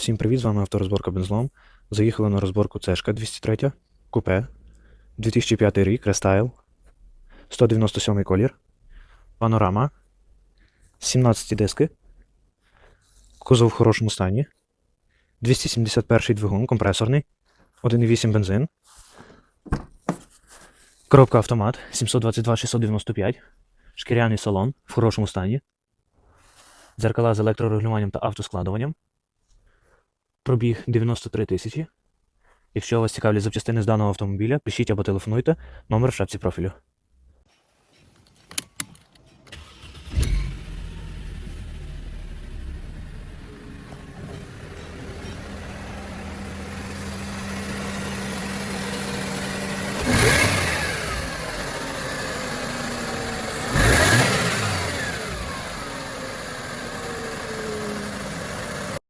Всім привіт, з вами авторозборка бензлом. Заїхали на розборку Цешка 203, купе, 2005 рік, рестайл, 197 колір, панорама, 17 диски, кузов в хорошому стані, 271 двигун, компресорний, 1,8 бензин, коробка автомат 722 695, шкіряний салон в хорошому стані, дзеркала з електрорегулюванням та автоскладуванням. Пробіг 93 тисячі. Якщо вас цікавлять запчастини з даного автомобіля, пишіть або телефонуйте. Номер в шапці профілю.